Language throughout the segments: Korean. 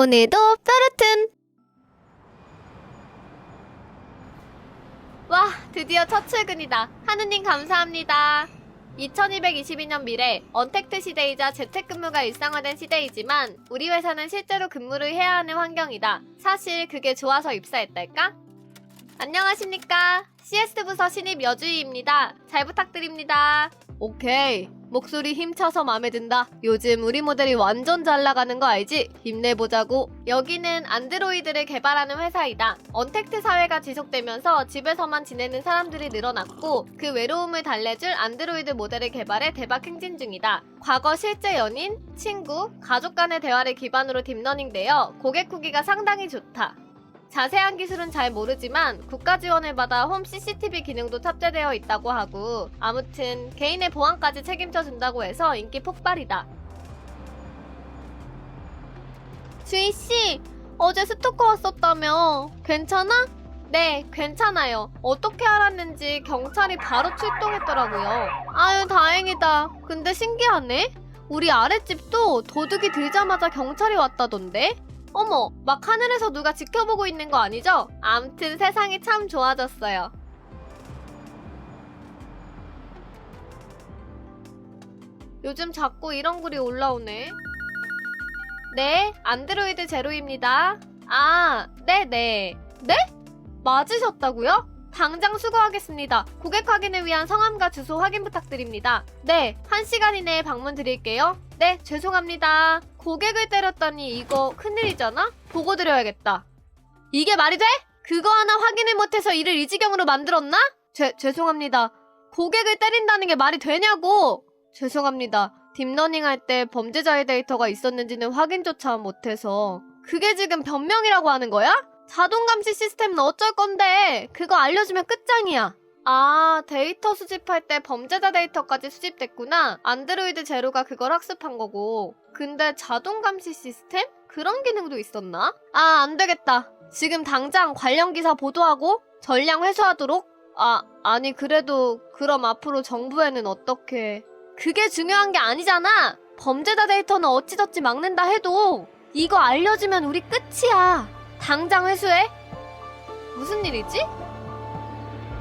오늘도 뾰루튼! 와, 드디어 첫 출근이다. 하느님 감사합니다. 2222년 미래, 언택트 시대이자 재택근무가 일상화된 시대이지만 우리 회사는 실제로 근무를 해야 하는 환경이다. 사실 그게 좋아서 입사했달까? 안녕하십니까. CS 부서 신입 여주희입니다. 잘 부탁드립니다. 오케이. 목소리 힘차서 마음에 든다. 요즘 우리 모델이 완전 잘 나가는 거 알지? 힘내보자고. 여기는 안드로이드를 개발하는 회사이다. 언택트 사회가 지속되면서 집에서만 지내는 사람들이 늘어났고 그 외로움을 달래줄 안드로이드 모델을 개발해 대박 행진 중이다. 과거 실제 연인, 친구, 가족 간의 대화를 기반으로 딥러닝되어 고객 후기가 상당히 좋다. 자세한 기술은 잘 모르지만 국가 지원을 받아 홈 CCTV 기능도 탑재되어 있다고 하고 아무튼 개인의 보안까지 책임져 준다고 해서 인기 폭발이다. 주희 씨, 어제 스토커 왔었다며. 괜찮아? 네, 괜찮아요. 어떻게 알았는지 경찰이 바로 출동했더라고요. 아유, 다행이다. 근데 신기하네. 우리 아랫집도 도둑이 들자마자 경찰이 왔다던데? 어머, 막 하늘에서 누가 지켜보고 있는 거 아니죠? 암튼 세상이 참 좋아졌어요. 요즘 자꾸 이런 글이 올라오네. 네, 안드로이드 제로입니다. 아, 네네. 네? 맞으셨다고요? 당장 수거하겠습니다. 고객 확인을 위한 성함과 주소 확인 부탁드립니다. 네, 한 시간 이내에 방문 드릴게요. 네, 죄송합니다. 고객을 때렸다니 이거 큰일이잖아? 보고 드려야겠다. 이게 말이 돼? 그거 하나 확인을 못해서 일을 이 지경으로 만들었나? 죄, 죄송합니다. 고객을 때린다는 게 말이 되냐고! 죄송합니다. 딥러닝 할 때 범죄자의 데이터가 있었는지는 확인조차 못해서. 그게 지금 변명이라고 하는 거야? 자동 감시 시스템은 어쩔 건데? 그거 알려주면 끝장이야. 아, 데이터 수집할 때 범죄자 데이터까지 수집됐구나. 안드로이드 제로가 그걸 학습한 거고. 근데 자동 감시 시스템? 그런 기능도 있었나? 아, 안 되겠다. 지금 당장 관련 기사 보도하고 전량 회수하도록? 아, 아니, 그래도 그럼 앞으로 정부에는 어떻게. 그게 중요한 게 아니잖아! 범죄자 데이터는 어찌저찌 막는다 해도 이거 알려주면 우리 끝이야. 당장 회수해. 무슨 일이지?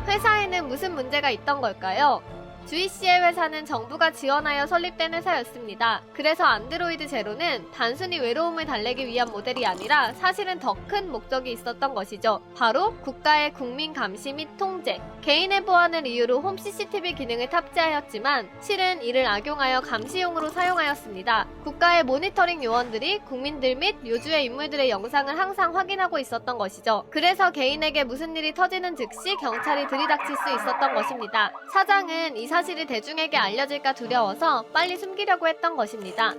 회사에는 무슨 문제가 있던 걸까요? 주희 씨의 회사는 정부가 지원하여 설립된 회사였습니다. 그래서 안드로이드 제로는 단순히 외로움을 달래기 위한 모델이 아니라 사실은 더 큰 목적이 있었던 것이죠. 바로 국가의 국민 감시 및 통제, 개인의 보안을 이유로 홈 CCTV 기능을 탑재하였지만 실은 이를 악용하여 감시용으로 사용하였습니다. 국가의 모니터링 요원들이 국민들 및 요주의 인물들의 영상을 항상 확인하고 있었던 것이죠. 그래서 개인에게 무슨 일이 터지는 즉시 경찰이 들이닥칠 수 있었던 것입니다. 사장은 이 사실이 대중에게 알려질까 두려워서 빨리 숨기려고 했던 것입니다.